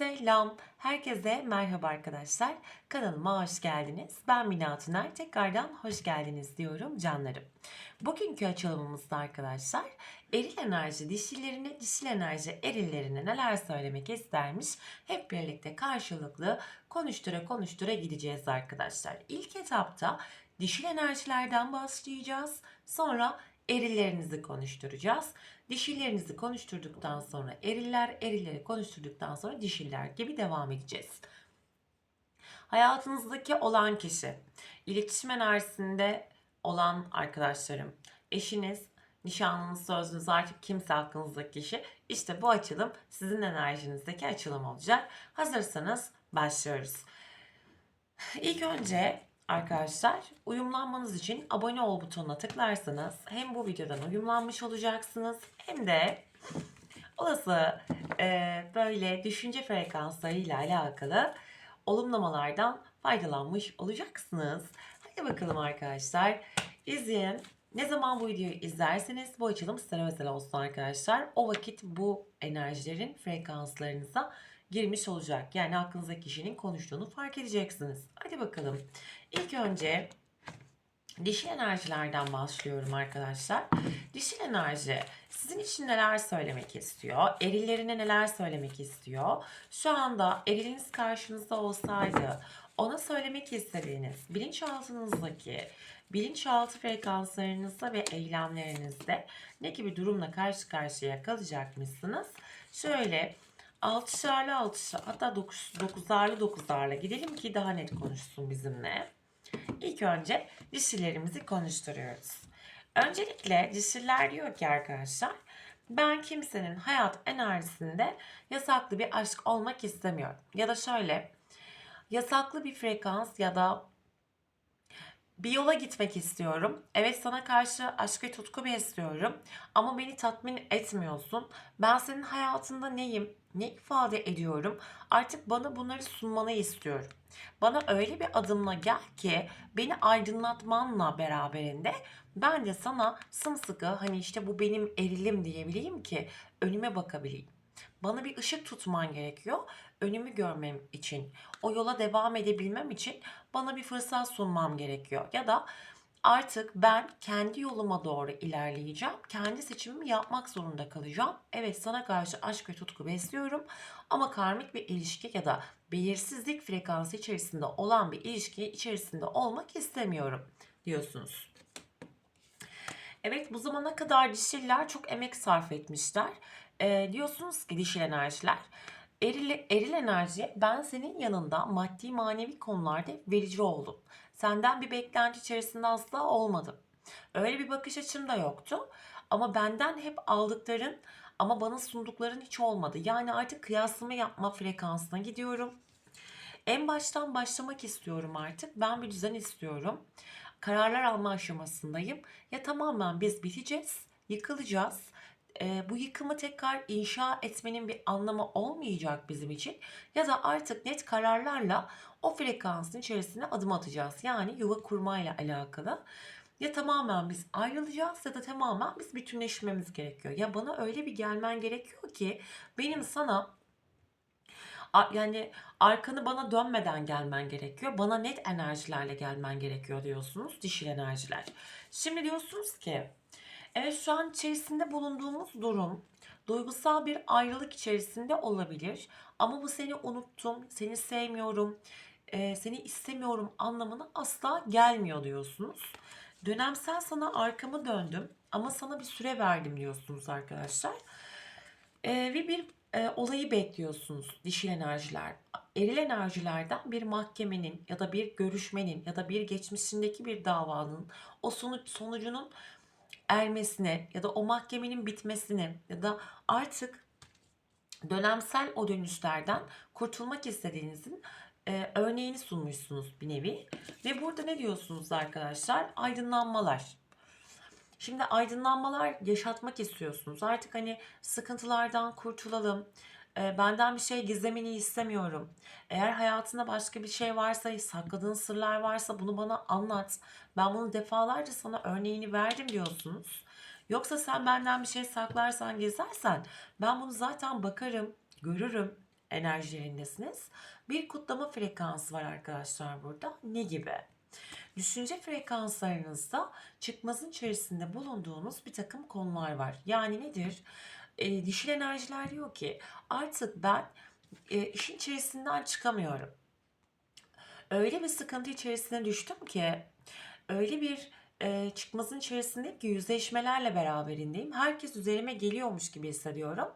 Selam, herkese merhaba arkadaşlar. Kanalıma hoş geldiniz. Ben Mina Tüner. Tekrardan hoş geldiniz diyorum canlarım. Bugünkü açılımımızda arkadaşlar eril enerji dişilerine, dişil enerji erillerine neler söylemek istermiş hep birlikte karşılıklı konuştura konuştura gideceğiz arkadaşlar. İlk etapta dişil enerjilerden başlayacağız. Sonra erillerinizi konuşturacağız. Dişilerinizi konuşturduktan sonra eriller, erilleri konuşturduktan sonra dişiller gibi devam edeceğiz. Hayatınızdaki olan kişi, iletişim enerjisinde olan arkadaşlarım, eşiniz, nişanlınız, sözünüz artık kimse aklınızdaki kişi. İşte bu açılım sizin enerjinizdeki açılım olacak. Hazırsanız başlıyoruz. İlk önce arkadaşlar uyumlanmanız için abone ol butonuna tıklarsanız hem bu videodan uyumlanmış olacaksınız hem de olası e, böyle düşünce frekanslarıyla alakalı olumlamalardan faydalanmış olacaksınız. Hadi bakalım arkadaşlar. İzleyin. Ne zaman bu videoyu izlerseniz bu açılım size özel olsun arkadaşlar. O vakit bu enerjilerin frekanslarınıza girmiş olacak. Yani aklınızdaki kişinin konuştuğunu fark edeceksiniz. Hadi bakalım. İlk önce dişil enerjilerden başlıyorum arkadaşlar. Dişil enerji sizin için neler söylemek istiyor? Erillerine neler söylemek istiyor? Şu anda eriliniz karşınızda olsaydı ona söylemek istediğiniz bilinçaltınızdaki bilinçaltı frekanslarınızda ve eylemlerinizde ne gibi durumla karşı karşıya kalacakmışsınız? Şöyle altışarlı altışarlı hatta dokuz, dokuzarlı dokuzarla gidelim ki daha net konuşsun bizimle. İlk önce dişilerimizi konuşturuyoruz. Öncelikle dişiler diyor ki arkadaşlar ben kimsenin hayat enerjisinde yasaklı bir aşk olmak istemiyorum. Ya da şöyle yasaklı bir frekans ya da bir yola gitmek istiyorum. Evet sana karşı aşk ve tutku besliyorum. Ama beni tatmin etmiyorsun. Ben senin hayatında neyim? Ne ifade ediyorum? Artık bana bunları sunmanı istiyorum. Bana öyle bir adımla gel ki beni aydınlatmanla beraberinde ben de sana sımsıkı hani işte bu benim erilim diyebileyim ki önüme bakabileyim. Bana bir ışık tutman gerekiyor. Önümü görmem için, o yola devam edebilmem için bana bir fırsat sunmam gerekiyor. Ya da artık ben kendi yoluma doğru ilerleyeceğim. Kendi seçimimi yapmak zorunda kalacağım. Evet sana karşı aşk ve tutku besliyorum ama karmik bir ilişki ya da belirsizlik frekansı içerisinde olan bir ilişki içerisinde olmak istemiyorum diyorsunuz. Evet bu zamana kadar dişiller çok emek sarf etmişler. Ee, diyorsunuz ki dişil enerjiler eril, eril enerji ben senin yanında maddi manevi konularda verici oldum. Senden bir beklenti içerisinde asla olmadım. Öyle bir bakış açım da yoktu. Ama benden hep aldıkların ama bana sundukların hiç olmadı. Yani artık kıyaslama yapma frekansına gidiyorum. En baştan başlamak istiyorum artık. Ben bir düzen istiyorum. Kararlar alma aşamasındayım. Ya tamamen biz biteceğiz, yıkılacağız. Ee, bu yıkımı tekrar inşa etmenin bir anlamı olmayacak bizim için. Ya da artık net kararlarla o frekansın içerisine adım atacağız. Yani yuva kurmayla alakalı. Ya tamamen biz ayrılacağız ya da tamamen biz bütünleşmemiz gerekiyor. Ya bana öyle bir gelmen gerekiyor ki benim sana yani arkanı bana dönmeden gelmen gerekiyor. Bana net enerjilerle gelmen gerekiyor diyorsunuz. Dişil enerjiler. Şimdi diyorsunuz ki evet şu an içerisinde bulunduğumuz durum duygusal bir ayrılık içerisinde olabilir. Ama bu seni unuttum, seni sevmiyorum, e, seni istemiyorum anlamına asla gelmiyor diyorsunuz. Dönemsel sana arkamı döndüm ama sana bir süre verdim diyorsunuz arkadaşlar. E, ve bir e, olayı bekliyorsunuz dişil enerjiler. Eril enerjilerden bir mahkemenin ya da bir görüşmenin ya da bir geçmişindeki bir davanın o sonuç sonucunun ermesine ya da o mahkemenin bitmesine ya da artık dönemsel o dönüşlerden kurtulmak istediğinizin e, örneğini sunmuşsunuz bir nevi. Ve burada ne diyorsunuz arkadaşlar? Aydınlanmalar. Şimdi aydınlanmalar yaşatmak istiyorsunuz. Artık hani sıkıntılardan kurtulalım. Benden bir şey gizlemeni istemiyorum. Eğer hayatında başka bir şey varsa, sakladığın sırlar varsa bunu bana anlat. Ben bunu defalarca sana örneğini verdim diyorsunuz. Yoksa sen benden bir şey saklarsan, gizlersen ben bunu zaten bakarım, görürüm, enerjilerindesiniz. Bir kutlama frekansı var arkadaşlar burada. Ne gibi? Düşünce frekanslarınızda çıkmazın içerisinde bulunduğunuz bir takım konular var. Yani nedir? E, dişil enerjiler diyor ki artık ben e, işin içerisinden çıkamıyorum. Öyle bir sıkıntı içerisine düştüm ki öyle bir e, çıkmazın içerisindeyim yüzleşmelerle beraberindeyim. Herkes üzerime geliyormuş gibi hissediyorum.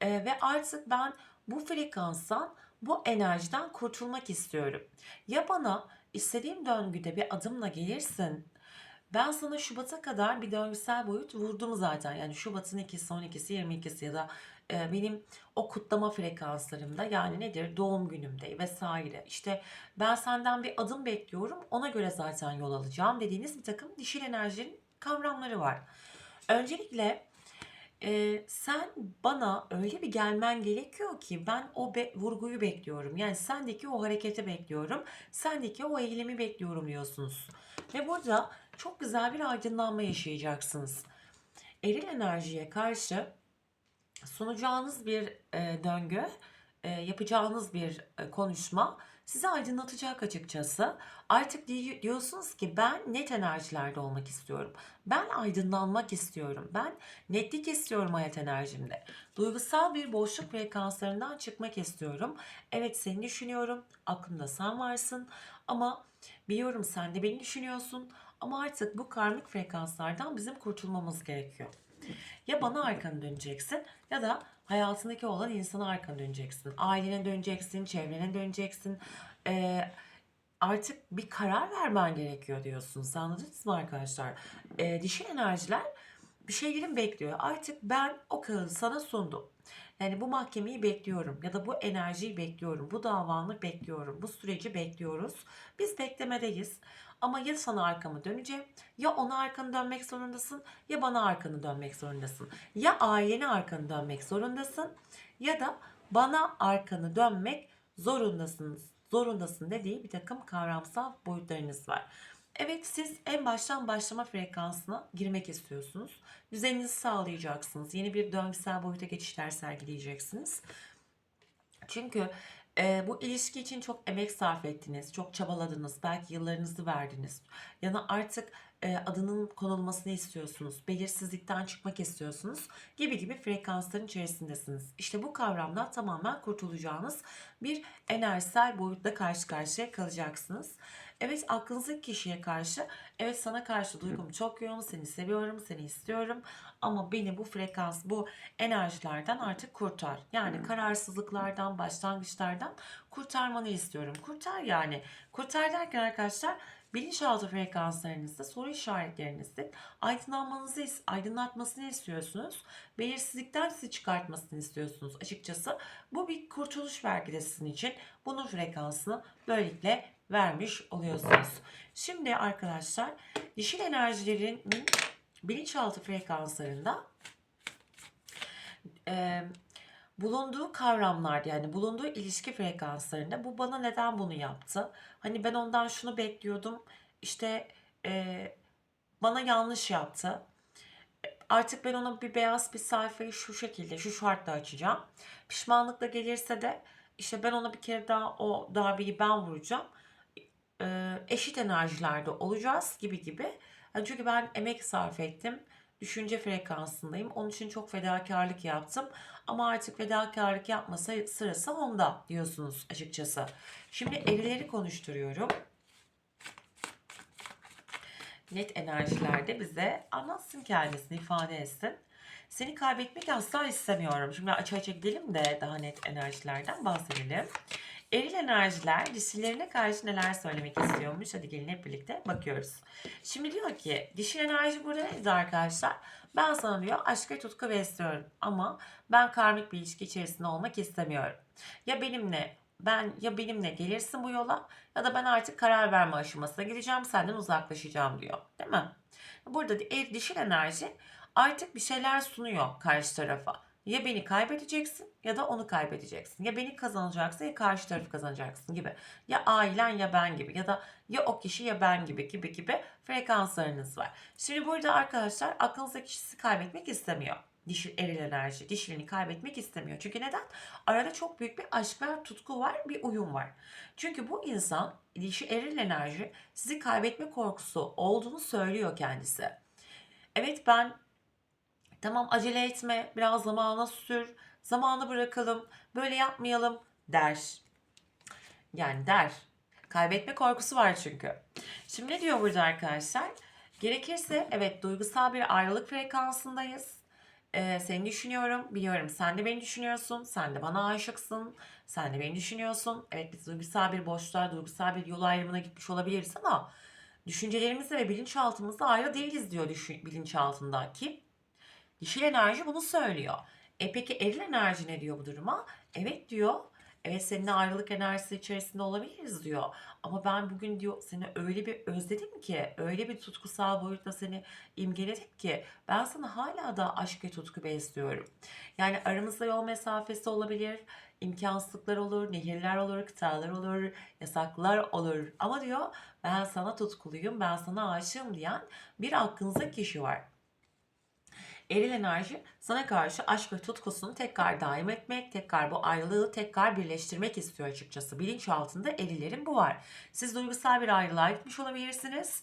E, ve artık ben bu frekanstan, bu enerjiden kurtulmak istiyorum. Ya bana istediğim döngüde bir adımla gelirsin. Ben sana Şubat'a kadar bir döngüsel boyut vurdum zaten. Yani Şubat'ın 2'si, 12'si, 22'si ya da e, benim o kutlama frekanslarımda yani nedir doğum günümde vesaire. İşte ben senden bir adım bekliyorum ona göre zaten yol alacağım dediğiniz bir takım dişil enerjinin kavramları var. Öncelikle e, sen bana öyle bir gelmen gerekiyor ki ben o be- vurguyu bekliyorum. Yani sendeki o hareketi bekliyorum. Sendeki o eylemi bekliyorum diyorsunuz. Ve burada çok güzel bir aydınlanma yaşayacaksınız. Eril enerjiye karşı sunacağınız bir e, döngü, e, yapacağınız bir e, konuşma sizi aydınlatacak açıkçası. Artık di- diyorsunuz ki ben net enerjilerde olmak istiyorum. Ben aydınlanmak istiyorum. Ben netlik istiyorum hayat enerjimde. Duygusal bir boşluk frekanslarından çıkmak istiyorum. Evet seni düşünüyorum. Aklımda sen varsın. Ama biliyorum sen de beni düşünüyorsun. Ama artık bu karmik frekanslardan bizim kurtulmamız gerekiyor. Ya bana arkanı döneceksin ya da hayatındaki olan insana arkanı döneceksin. Ailene döneceksin, çevrene döneceksin. Ee, artık bir karar vermen gerekiyor diyorsunuz. Anladınız mı arkadaşlar? Ee, dişil enerjiler bir şeylerin bekliyor. Artık ben o kağıdı sana sundum. Yani bu mahkemeyi bekliyorum ya da bu enerjiyi bekliyorum. Bu davanı bekliyorum. Bu süreci bekliyoruz. Biz beklemedeyiz. Ama ya sana arkamı döneceğim ya ona arkanı dönmek zorundasın ya bana arkanı dönmek zorundasın. Ya ailene arkanı dönmek zorundasın ya da bana arkanı dönmek zorundasınız. Zorundasın dediği bir takım kavramsal boyutlarınız var. Evet siz en baştan başlama frekansına girmek istiyorsunuz. Düzeninizi sağlayacaksınız. Yeni bir döngüsel boyuta geçişler sergileyeceksiniz. Çünkü e, bu ilişki için çok emek sarf ettiniz, çok çabaladınız, belki yıllarınızı verdiniz. Yani artık e, adının konulmasını istiyorsunuz, belirsizlikten çıkmak istiyorsunuz gibi gibi frekansların içerisindesiniz. İşte bu kavramdan tamamen kurtulacağınız bir enerjisel boyutla karşı karşıya kalacaksınız. Evet aklınızdaki kişiye karşı evet sana karşı duygum çok yoğun seni seviyorum seni istiyorum ama beni bu frekans bu enerjilerden artık kurtar. Yani kararsızlıklardan başlangıçlardan kurtarmanı istiyorum. Kurtar yani. Kurtar derken arkadaşlar bilinçaltı frekanslarınızda soru işaretlerinizde aydınlanmanızı aydınlatmasını istiyorsunuz. Belirsizlikten sizi çıkartmasını istiyorsunuz açıkçası. Bu bir kurtuluş belki de sizin için. Bunun frekansını böylelikle vermiş oluyorsunuz. Şimdi arkadaşlar dişil enerjilerin bilinçaltı frekanslarında e, bulunduğu kavramlar yani bulunduğu ilişki frekanslarında bu bana neden bunu yaptı? Hani ben ondan şunu bekliyordum işte e, bana yanlış yaptı. Artık ben ona bir beyaz bir sayfayı şu şekilde şu şartla açacağım. Pişmanlıkla gelirse de işte ben ona bir kere daha o darbeyi ben vuracağım eşit enerjilerde olacağız gibi gibi. Yani çünkü ben emek sarf ettim. Düşünce frekansındayım. Onun için çok fedakarlık yaptım. Ama artık fedakarlık yapmasa sırası onda diyorsunuz açıkçası. Şimdi erileri konuşturuyorum. Net enerjilerde bize anlatsın kendisini ifade etsin. Seni kaybetmek asla istemiyorum. Şimdi açığa gidelim de daha net enerjilerden bahsedelim. Eril enerjiler dişilerine karşı neler söylemek istiyormuş? Hadi gelin hep birlikte bakıyoruz. Şimdi diyor ki dişil enerji burada nedir arkadaşlar? Ben sana diyor aşk ve tutku besliyorum ama ben karmik bir ilişki içerisinde olmak istemiyorum. Ya benimle ben ya benimle gelirsin bu yola ya da ben artık karar verme aşamasına gideceğim senden uzaklaşacağım diyor. Değil mi? Burada er, dişil enerji artık bir şeyler sunuyor karşı tarafa. Ya beni kaybedeceksin ya da onu kaybedeceksin. Ya beni kazanacaksın ya karşı tarafı kazanacaksın gibi. Ya ailen ya ben gibi ya da ya o kişi ya ben gibi gibi gibi frekanslarınız var. Şimdi burada arkadaşlar aklınızdaki kişisi kaybetmek istemiyor. Dişi, eril enerji dişilini kaybetmek istemiyor. Çünkü neden? Arada çok büyük bir aşk ve tutku var, bir uyum var. Çünkü bu insan dişi eril enerji sizi kaybetme korkusu olduğunu söylüyor kendisi. Evet ben tamam acele etme, biraz zamana sür, zamanı bırakalım, böyle yapmayalım der. Yani der. Kaybetme korkusu var çünkü. Şimdi ne diyor burada arkadaşlar? Gerekirse evet duygusal bir ayrılık frekansındayız. Ee, seni düşünüyorum, biliyorum sen de beni düşünüyorsun, sen de bana aşıksın, sen de beni düşünüyorsun. Evet biz duygusal bir boşluğa, duygusal bir yol ayrımına gitmiş olabiliriz ama düşüncelerimizde ve bilinçaltımızda ayrı değiliz diyor düşün, bilinçaltında. Dişil enerji bunu söylüyor. E peki eril enerji ne diyor bu duruma? Evet diyor. Evet seninle ayrılık enerjisi içerisinde olabiliriz diyor. Ama ben bugün diyor seni öyle bir özledim ki, öyle bir tutkusal boyutta seni imgeledim ki ben sana hala da aşk ve tutku besliyorum. Yani aramızda yol mesafesi olabilir, imkansızlıklar olur, nehirler olur, kıtalar olur, yasaklar olur. Ama diyor ben sana tutkuluyum, ben sana aşığım diyen bir aklınızda kişi var. Eril enerji sana karşı aşk ve tutkusunu tekrar daim etmek, tekrar bu ayrılığı tekrar birleştirmek istiyor açıkçası. Bilinçaltında erilerin bu var. Siz duygusal bir ayrılığa gitmiş olabilirsiniz.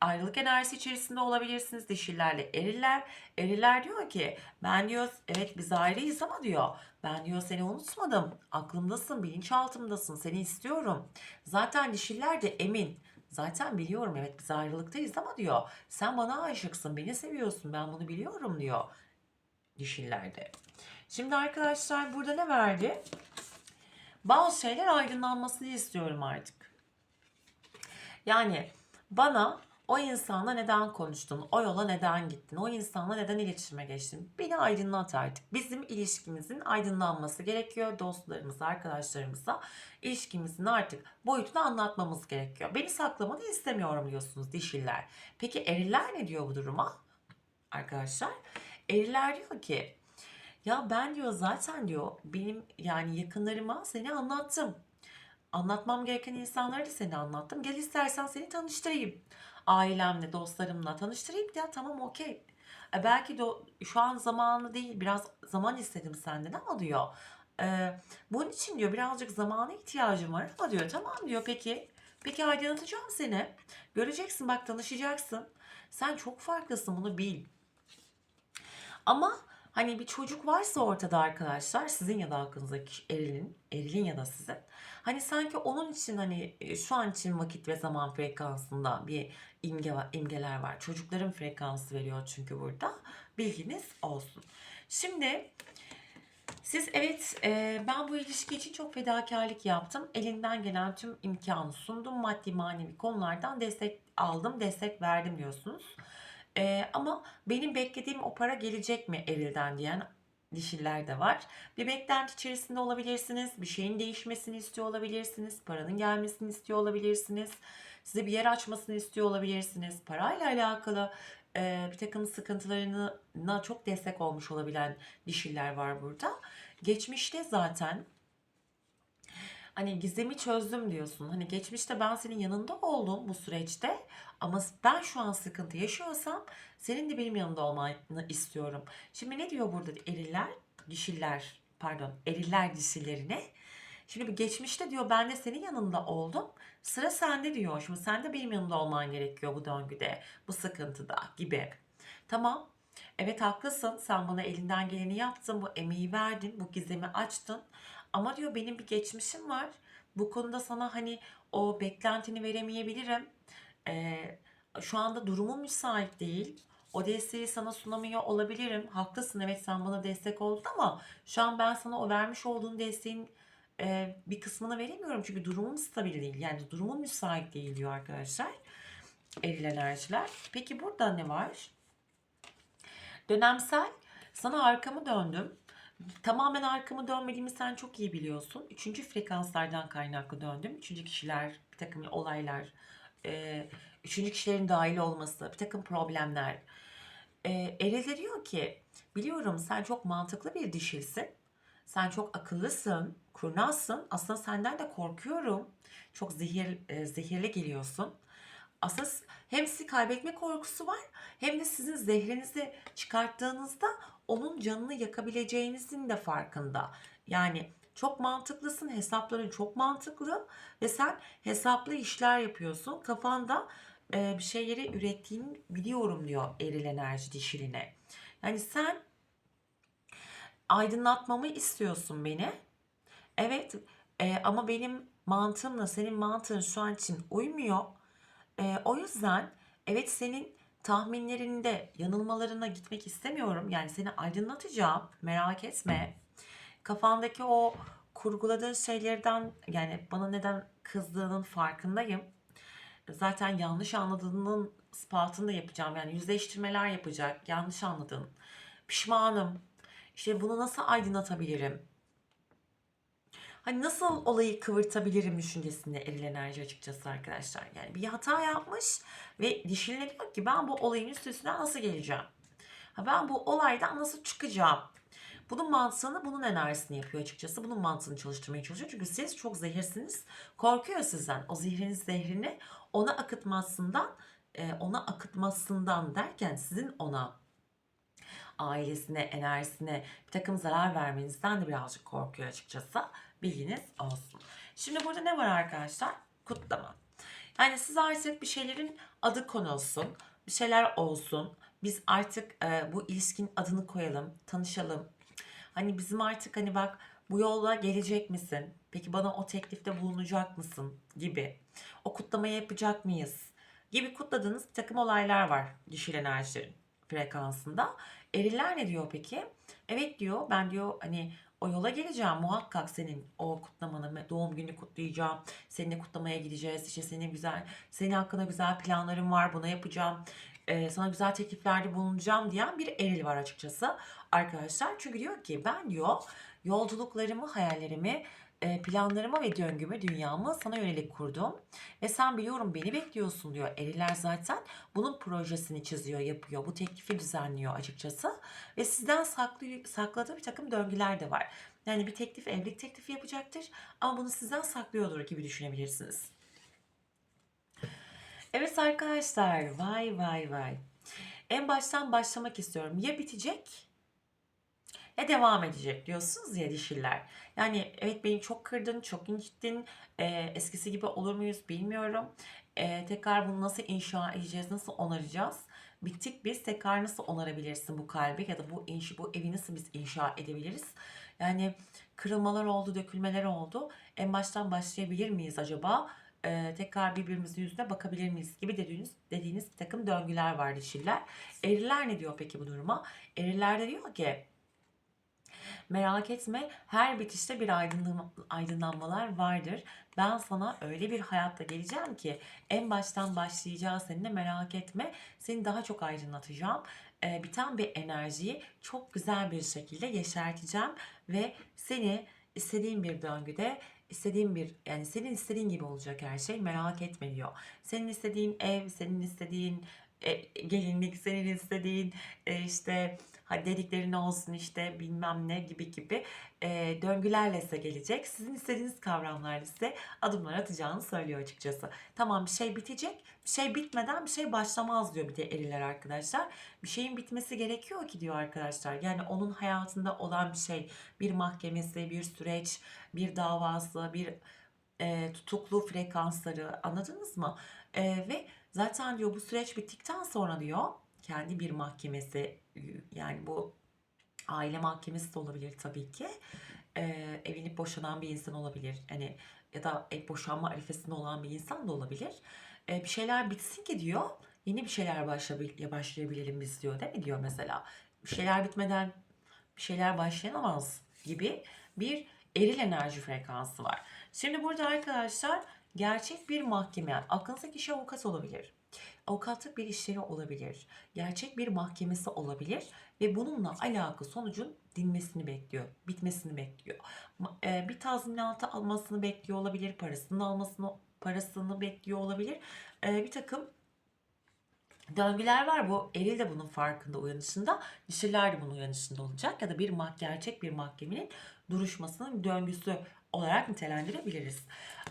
Ayrılık enerjisi içerisinde olabilirsiniz dişillerle eriller. Eriller diyor ki ben diyor evet biz ayrıyız ama diyor ben diyor seni unutmadım. Aklımdasın, bilinçaltımdasın, seni istiyorum. Zaten dişiller de emin. Zaten biliyorum evet biz ayrılıktayız ama diyor sen bana aşıksın, beni seviyorsun ben bunu biliyorum diyor dişillerde. Şimdi arkadaşlar burada ne verdi? Bazı şeyler aydınlanmasını istiyorum artık. Yani bana o insanla neden konuştun? O yola neden gittin? O insanla neden iletişime geçtin? Beni aydınlat artık. Bizim ilişkimizin aydınlanması gerekiyor. Dostlarımıza, arkadaşlarımıza ilişkimizin artık boyutunu anlatmamız gerekiyor. Beni saklamanı istemiyorum diyorsunuz dişiller. Peki eriller ne diyor bu duruma? Arkadaşlar eriller diyor ki ya ben diyor zaten diyor benim yani yakınlarıma seni anlattım. Anlatmam gereken insanlara da seni anlattım. Gel istersen seni tanıştırayım. Ailemle, dostlarımla tanıştırayım ya tamam okey. E belki de şu an zamanı değil biraz zaman istedim senden ama diyor. E, bunun için diyor birazcık zamana ihtiyacım var ama diyor tamam diyor peki. Peki aydınlatacağım seni. Göreceksin bak tanışacaksın. Sen çok farklısın bunu bil. Ama hani bir çocuk varsa ortada arkadaşlar sizin ya da aklınızdaki erilin, erilin ya da sizin. Hani sanki onun için hani e, şu an için vakit ve zaman frekansında bir imge var, imgeler var. Çocukların frekansı veriyor çünkü burada. Bilginiz olsun. Şimdi siz evet e, ben bu ilişki için çok fedakarlık yaptım. Elinden gelen tüm imkanı sundum. Maddi manevi konulardan destek aldım, destek verdim diyorsunuz. E, ama benim beklediğim o para gelecek mi erilden diyen dişiller de var. Bir beklenti içerisinde olabilirsiniz. Bir şeyin değişmesini istiyor olabilirsiniz. Paranın gelmesini istiyor olabilirsiniz. Size bir yer açmasını istiyor olabilirsiniz. Parayla alakalı e, bir takım sıkıntılarına çok destek olmuş olabilen dişiller var burada. Geçmişte zaten hani gizemi çözdüm diyorsun. Hani geçmişte ben senin yanında oldum bu süreçte ama ben şu an sıkıntı yaşıyorsam senin de benim yanımda olmanı istiyorum. Şimdi ne diyor burada eriller, dişiller, pardon, eriller dişilerine? Şimdi geçmişte diyor ben de senin yanında oldum. Sıra sende diyor. Şimdi sen de benim yanımda olman gerekiyor bu döngüde, bu sıkıntıda gibi. Tamam. Evet haklısın. Sen bana elinden geleni yaptın. Bu emeği verdin. Bu gizemi açtın. Ama diyor benim bir geçmişim var. Bu konuda sana hani o beklentini veremeyebilirim. Ee, şu anda durumum müsait değil. O desteği sana sunamıyor olabilirim. Haklısın evet sen bana destek oldun ama şu an ben sana o vermiş olduğun desteğin e, bir kısmını veremiyorum. Çünkü durumum stabil değil. Yani durumum müsait değil diyor arkadaşlar. Eril enerjiler. Peki burada ne var? Dönemsel sana arkamı döndüm. Tamamen arkamı dönmediğimi sen çok iyi biliyorsun. Üçüncü frekanslardan kaynaklı döndüm. Üçüncü kişiler, bir takım olaylar, e, üçüncü kişilerin dahil olması, bir takım problemler. E, Eril de diyor ki, biliyorum sen çok mantıklı bir dişilsin. Sen çok akıllısın, kurnazsın. Aslında senden de korkuyorum. Çok zehir, e, zehirli geliyorsun. Aslında hem sizi kaybetme korkusu var hem de sizin zehrinizi çıkarttığınızda onun canını yakabileceğinizin de farkında. Yani çok mantıklısın, hesapların çok mantıklı ve sen hesaplı işler yapıyorsun. Kafanda e, bir şeyleri ürettiğini biliyorum diyor eril enerji dişiline. Yani sen aydınlatmamı istiyorsun beni. Evet e, ama benim mantığımla senin mantığın şu an için uymuyor. E, o yüzden evet senin tahminlerinde yanılmalarına gitmek istemiyorum. Yani seni aydınlatacağım. Merak etme. Kafandaki o kurguladığın şeylerden yani bana neden kızdığının farkındayım. Zaten yanlış anladığının ispatını da yapacağım. Yani yüzleştirmeler yapacak. Yanlış anladın. Pişmanım. İşte bunu nasıl aydınlatabilirim? Hani nasıl olayı kıvırtabilirim düşüncesinde eril enerji açıkçası arkadaşlar. Yani bir hata yapmış ve dişiline diyor ki ben bu olayın üstesinden nasıl geleceğim? Ha ben bu olaydan nasıl çıkacağım? Bunun mantığını, bunun enerjisini yapıyor açıkçası. Bunun mantığını çalıştırmaya çalışıyor. Çünkü siz çok zehirsiniz. Korkuyor sizden. O zihrin zehrini ona akıtmasından, e, ona akıtmasından derken sizin ona ailesine, enerjisine bir takım zarar vermenizden de birazcık korkuyor açıkçası. Bilginiz olsun. Şimdi burada ne var arkadaşlar? Kutlama. Yani siz artık bir şeylerin adı konulsun, bir şeyler olsun. Biz artık e, bu ilişkin adını koyalım, tanışalım. Hani bizim artık hani bak bu yolla gelecek misin? Peki bana o teklifte bulunacak mısın? Gibi. O kutlamayı yapacak mıyız? Gibi kutladığınız bir takım olaylar var dişil enerjilerin frekansında. Eriller ne diyor peki? Evet diyor ben diyor hani o yola geleceğim muhakkak senin o kutlamanı doğum günü kutlayacağım. Seninle kutlamaya gideceğiz. İşte senin güzel senin hakkında güzel planlarım var. Bunu yapacağım. Ee, sana güzel tekliflerde bulunacağım diyen bir eril var açıkçası arkadaşlar. Çünkü diyor ki ben diyor yolculuklarımı hayallerimi e, planlarımı ve döngümü dünyamı sana yönelik kurdum ve sen biliyorum beni bekliyorsun diyor eriller zaten bunun projesini çiziyor yapıyor bu teklifi düzenliyor açıkçası ve sizden saklı, sakladığı bir takım döngüler de var. Yani bir teklif evlilik teklifi yapacaktır ama bunu sizden saklıyordur gibi düşünebilirsiniz. Evet arkadaşlar vay vay vay. En baştan başlamak istiyorum. Ya bitecek ya devam edecek diyorsunuz ya dişiller. Yani evet beni çok kırdın, çok incittin. Ee, eskisi gibi olur muyuz bilmiyorum. Ee, tekrar bunu nasıl inşa edeceğiz, nasıl onaracağız? Bittik biz tekrar nasıl onarabilirsin bu kalbi ya da bu inşi, bu evi nasıl biz inşa edebiliriz? Yani kırılmalar oldu, dökülmeler oldu. En baştan başlayabilir miyiz acaba? Ee, tekrar birbirimizin yüzüne bakabilir miyiz gibi dediğiniz, dediğiniz bir takım döngüler var dişiller. Eriller ne diyor peki bu duruma? Eriller de diyor ki Merak etme her bitişte bir aydınlanma, aydınlanmalar vardır. Ben sana öyle bir hayatta geleceğim ki en baştan başlayacağız seninle merak etme. Seni daha çok aydınlatacağım. Ee, biten bir enerjiyi çok güzel bir şekilde yeşerteceğim ve seni istediğin bir döngüde istediğin bir yani senin istediğin gibi olacak her şey merak etme diyor. Senin istediğin ev, senin istediğin e, gelinlik, senin istediğin e, işte hadi dediklerin olsun işte bilmem ne gibi gibi e, döngülerle size gelecek. Sizin istediğiniz kavramlarla size adımlar atacağını söylüyor açıkçası. Tamam bir şey bitecek. Bir şey bitmeden bir şey başlamaz diyor bir de eriler arkadaşlar. Bir şeyin bitmesi gerekiyor ki diyor arkadaşlar. Yani onun hayatında olan bir şey, bir mahkemesi, bir süreç, bir davası, bir e, tutuklu frekansları anladınız mı? Ve zaten diyor bu süreç bittikten sonra diyor kendi bir mahkemesi yani bu aile mahkemesi de olabilir tabii ki. E, evlenip boşanan bir insan olabilir. Hani ya da boşanma arifesinde olan bir insan da olabilir. E, bir şeyler bitsin ki diyor yeni bir şeyler başlayabil- başlayabilelim biz diyor değil mi diyor mesela. Bir şeyler bitmeden bir şeyler başlayamaz gibi bir eril enerji frekansı var. Şimdi burada arkadaşlar gerçek bir mahkeme, yani aklınızdaki kişi avukat olabilir. Avukatlık bir işleri olabilir. Gerçek bir mahkemesi olabilir ve bununla alakalı sonucun dinmesini bekliyor, bitmesini bekliyor. E, Bir tazminatı almasını bekliyor olabilir, parasını almasını parasını bekliyor olabilir. E, Bir takım döngüler var. Bu eril de bunun farkında uyanışında. Dişiler de bunun uyanışında olacak. Ya da bir mah gerçek bir mahkemenin duruşmasının döngüsü olarak nitelendirebiliriz.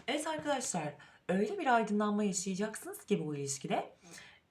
Evet arkadaşlar öyle bir aydınlanma yaşayacaksınız ki bu ilişkide.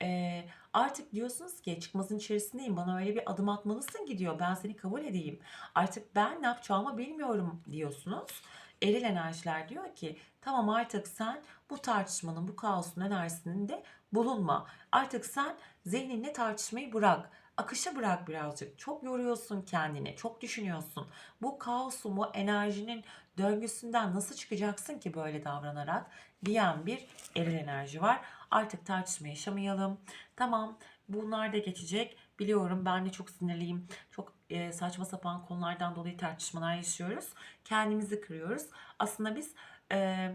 Ee, artık diyorsunuz ki çıkmazın içerisindeyim. Bana öyle bir adım atmalısın ki diyor. Ben seni kabul edeyim. Artık ben ne yapacağımı bilmiyorum diyorsunuz. Eril enerjiler diyor ki tamam artık sen bu tartışmanın, bu kaosun enerjisinde bulunma. Artık sen zihninle tartışmayı bırak. Akışa bırak birazcık. Çok yoruyorsun kendini. Çok düşünüyorsun. Bu kaosun, bu enerjinin döngüsünden nasıl çıkacaksın ki böyle davranarak diyen bir eril enerji var. Artık tartışma yaşamayalım. Tamam bunlar da geçecek. Biliyorum ben de çok sinirliyim. Çok e, saçma sapan konulardan dolayı tartışmalar yaşıyoruz. Kendimizi kırıyoruz. Aslında biz e,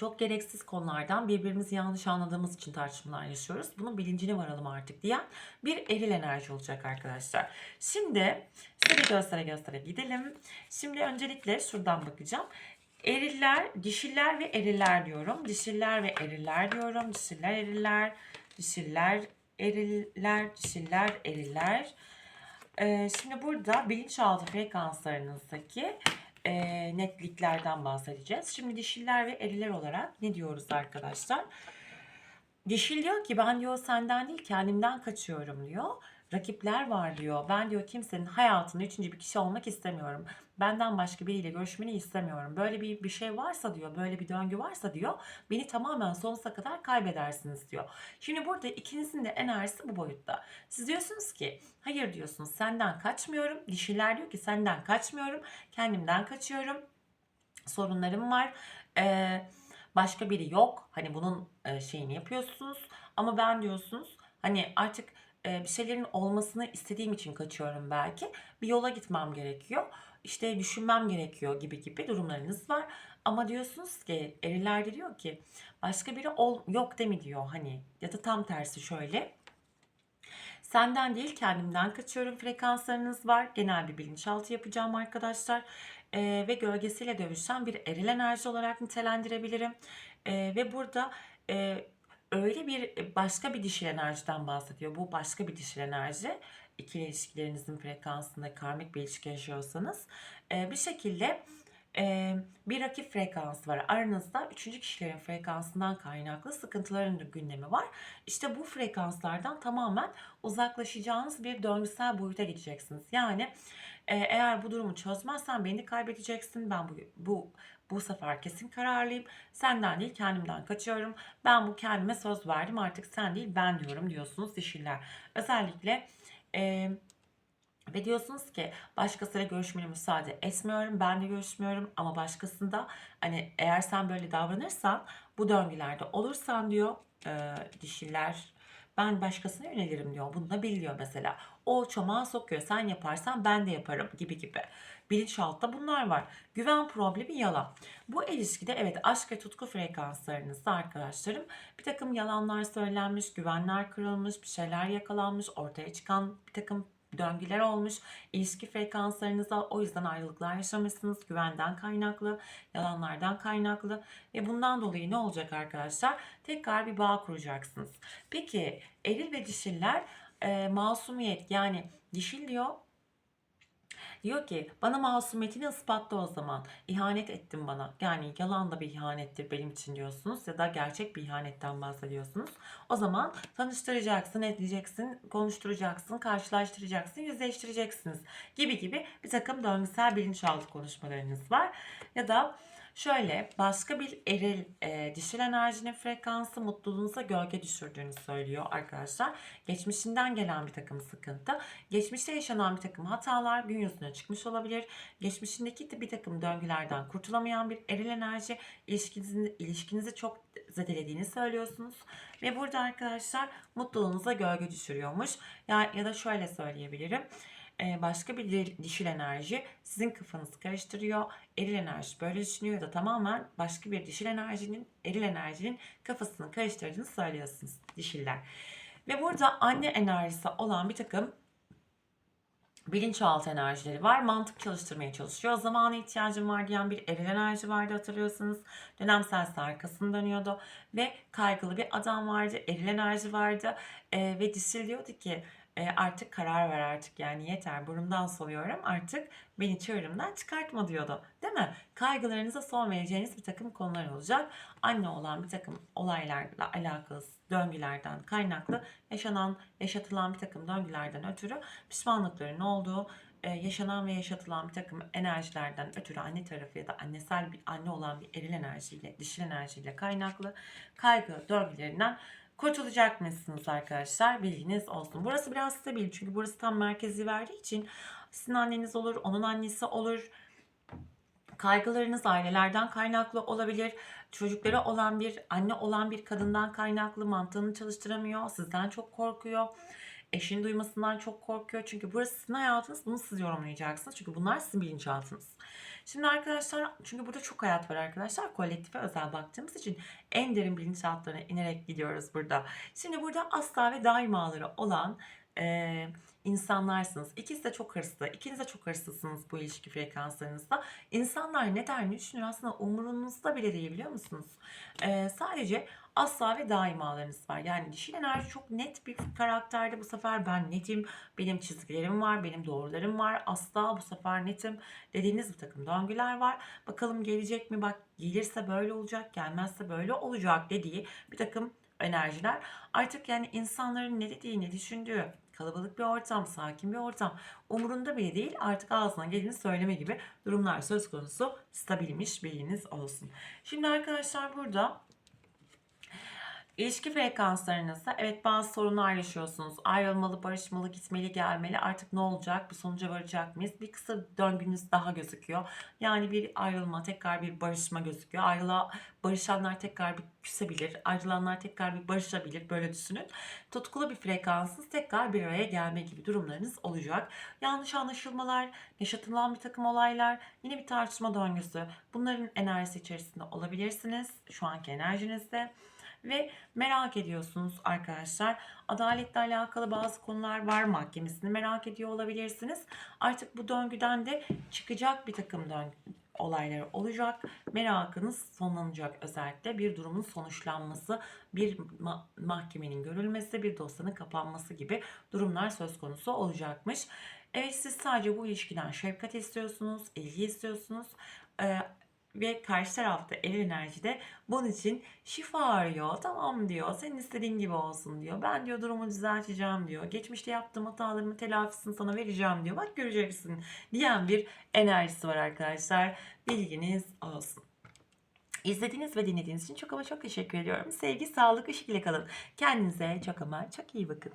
çok gereksiz konulardan birbirimizi yanlış anladığımız için tartışmalar yaşıyoruz. Bunun bilincine varalım artık diyen bir eril enerji olacak arkadaşlar. Şimdi size göstere göstere gidelim. Şimdi öncelikle şuradan bakacağım. Eriller, dişiller ve eriller diyorum. Dişiller ve eriller diyorum. Dişiller, eriller, dişiller, eriller, dişiller, eriller. Ee, şimdi burada bilinçaltı frekanslarınızdaki e, netliklerden bahsedeceğiz. Şimdi dişiller ve eriller olarak ne diyoruz arkadaşlar? Dişil diyor ki ben diyor senden değil kendimden kaçıyorum diyor. Rakipler var diyor. Ben diyor kimsenin hayatında üçüncü bir kişi olmak istemiyorum. Benden başka biriyle görüşmeni istemiyorum. Böyle bir bir şey varsa diyor, böyle bir döngü varsa diyor, beni tamamen sonsuza kadar kaybedersiniz diyor. Şimdi burada ikinizin de enerjisi bu boyutta. Siz diyorsunuz ki hayır diyorsunuz senden kaçmıyorum. Dişiler diyor ki senden kaçmıyorum. Kendimden kaçıyorum. Sorunlarım var. Ee, başka biri yok. Hani bunun e, şeyini yapıyorsunuz. Ama ben diyorsunuz hani artık e, bir şeylerin olmasını istediğim için kaçıyorum belki. Bir yola gitmem gerekiyor. İşte düşünmem gerekiyor gibi gibi durumlarınız var. Ama diyorsunuz ki eriller de diyor ki başka biri ol, yok de mi diyor hani ya da tam tersi şöyle. Senden değil kendimden kaçıyorum frekanslarınız var. Genel bir bilinçaltı yapacağım arkadaşlar. Ee, ve gölgesiyle dövüşen bir eril enerji olarak nitelendirebilirim. Ee, ve burada e, öyle bir başka bir dişil enerjiden bahsediyor. Bu başka bir dişil enerji. İkili ilişkilerinizin frekansında karmik bir ilişki yaşıyorsanız e, bir şekilde e, bir rakip frekansı var. Aranızda üçüncü kişilerin frekansından kaynaklı sıkıntıların gündemi var. İşte bu frekanslardan tamamen uzaklaşacağınız bir döngüsel boyuta geçeceksiniz. Yani e, eğer bu durumu çözmezsen beni kaybedeceksin. Ben bu, bu bu sefer kesin kararlıyım. Senden değil kendimden kaçıyorum. Ben bu kendime söz verdim artık sen değil ben diyorum diyorsunuz dişiler. Özellikle e, ve diyorsunuz ki başkasıyla görüşmene müsaade etmiyorum. Ben de görüşmüyorum ama başkasında hani eğer sen böyle davranırsan bu döngülerde olursan diyor e, dişiler ben başkasına yönelirim diyor. Bunu da biliyor mesela. O çomağı sokuyor. Sen yaparsan ben de yaparım gibi gibi. Bilinçaltıda bunlar var. Güven problemi yalan. Bu ilişkide evet aşk ve tutku frekanslarınızda arkadaşlarım bir takım yalanlar söylenmiş, güvenler kırılmış, bir şeyler yakalanmış, ortaya çıkan bir takım döngüler olmuş. İlişki frekanslarınızda o yüzden ayrılıklar yaşamışsınız. Güvenden kaynaklı, yalanlardan kaynaklı ve bundan dolayı ne olacak arkadaşlar? Tekrar bir bağ kuracaksınız. Peki eril ve dişiller e, masumiyet yani dişil diyor Diyor ki bana masumiyetini ispatla o zaman. İhanet ettin bana. Yani yalan da bir ihanettir benim için diyorsunuz ya da gerçek bir ihanetten bahsediyorsunuz. O zaman tanıştıracaksın, edeceksin, konuşturacaksın, karşılaştıracaksın, yüzleştireceksiniz gibi gibi bir takım döngüsel bilinçaltı konuşmalarınız var. Ya da Şöyle başka bir eril e, dişil enerjinin frekansı mutluluğunuza gölge düşürdüğünü söylüyor arkadaşlar. Geçmişinden gelen bir takım sıkıntı, geçmişte yaşanan bir takım hatalar gün yüzüne çıkmış olabilir. Geçmişindeki bir takım döngülerden kurtulamayan bir eril enerji ilişkinizi, ilişkinizi çok zedelediğini söylüyorsunuz. Ve burada arkadaşlar mutluluğunuza gölge düşürüyormuş. Ya, ya da şöyle söyleyebilirim başka bir dişil enerji sizin kafanızı karıştırıyor. Eril enerji böyle düşünüyor ya da tamamen başka bir dişil enerjinin, eril enerjinin kafasını karıştırdığını söylüyorsunuz dişiller. Ve burada anne enerjisi olan bir takım bilinçaltı enerjileri var. Mantık çalıştırmaya çalışıyor. Zamana ihtiyacım var diyen bir eril enerji vardı hatırlıyorsanız. Dönemsel arkasını dönüyordu. Ve kaygılı bir adam vardı. Eril enerji vardı. E, ve dişil diyordu ki E, artık karar ver artık yani yeter burumdan soluyorum artık beni çığırımdan çıkartma diyordu. Değil mi? Kaygılarınıza son vereceğiniz bir takım konular olacak. Anne olan bir takım olaylarla alakalı döngülerden kaynaklı yaşanan, yaşatılan bir takım döngülerden ötürü pişmanlıkların olduğu, e, yaşanan ve yaşatılan bir takım enerjilerden ötürü anne tarafı ya da annesel bir anne olan bir eril enerjiyle, dişil enerjiyle kaynaklı kaygı döngülerinden kurtulacak mısınız arkadaşlar? Bilginiz olsun. Burası biraz stabil çünkü burası tam merkezi verdiği için sizin anneniz olur, onun annesi olur. Kaygılarınız ailelerden kaynaklı olabilir. Çocuklara olan bir, anne olan bir kadından kaynaklı mantığını çalıştıramıyor. Sizden çok korkuyor. Eşin duymasından çok korkuyor. Çünkü burası sizin hayatınız. Bunu siz yorumlayacaksınız. Çünkü bunlar sizin bilinçaltınız. Şimdi arkadaşlar çünkü burada çok hayat var arkadaşlar. Kolektife özel baktığımız için en derin bilinçaltlarına inerek gidiyoruz burada. Şimdi burada asla ve daimaları olan e, insanlarsınız. İkisi de çok hırslı. İkiniz de çok hırslısınız bu ilişki frekanslarınızda. İnsanlar ne der ne düşünür aslında umurunuzda bile değil biliyor musunuz? E, sadece asla ve daimalarınız var. Yani dişil enerji çok net bir karakterde. Bu sefer ben netim, benim çizgilerim var, benim doğrularım var. Asla bu sefer netim dediğiniz bir takım döngüler var. Bakalım gelecek mi? Bak gelirse böyle olacak, gelmezse böyle olacak dediği bir takım enerjiler. Artık yani insanların ne dediği, ne düşündüğü, kalabalık bir ortam, sakin bir ortam umurunda bile değil. Artık ağzına geleni söyleme gibi durumlar söz konusu stabilmiş bilginiz olsun. Şimdi arkadaşlar burada İlişki frekanslarınızda evet bazı sorunlar yaşıyorsunuz. Ayrılmalı, barışmalı, gitmeli, gelmeli. Artık ne olacak? Bir sonuca varacak mıyız? Bir kısa döngünüz daha gözüküyor. Yani bir ayrılma, tekrar bir barışma gözüküyor. Ayrıla, barışanlar tekrar bir küsebilir. Ayrılanlar tekrar bir barışabilir. Böyle düşünün. Tutkulu bir frekansınız tekrar bir araya gelme gibi durumlarınız olacak. Yanlış anlaşılmalar, yaşatılan bir takım olaylar, yine bir tartışma döngüsü. Bunların enerjisi içerisinde olabilirsiniz. Şu anki enerjinizde ve merak ediyorsunuz arkadaşlar. Adaletle alakalı bazı konular var mahkemesini merak ediyor olabilirsiniz. Artık bu döngüden de çıkacak bir takım döngü olaylar olacak. Merakınız sonlanacak özellikle bir durumun sonuçlanması, bir ma- mahkemenin görülmesi, bir dosyanın kapanması gibi durumlar söz konusu olacakmış. Evet siz sadece bu ilişkiden şefkat istiyorsunuz, ilgi istiyorsunuz. Ee, ve karşı tarafta el enerjide bunun için şifa arıyor. Tamam diyor. Senin istediğin gibi olsun diyor. Ben diyor durumu düzelteceğim diyor. Geçmişte yaptığım hatalarımı telafisini sana vereceğim diyor. Bak göreceksin diyen bir enerjisi var arkadaşlar. Bilginiz olsun. İzlediğiniz ve dinlediğiniz için çok ama çok teşekkür ediyorum. Sevgi, sağlık, ışık ile kalın. Kendinize çok ama çok iyi bakın.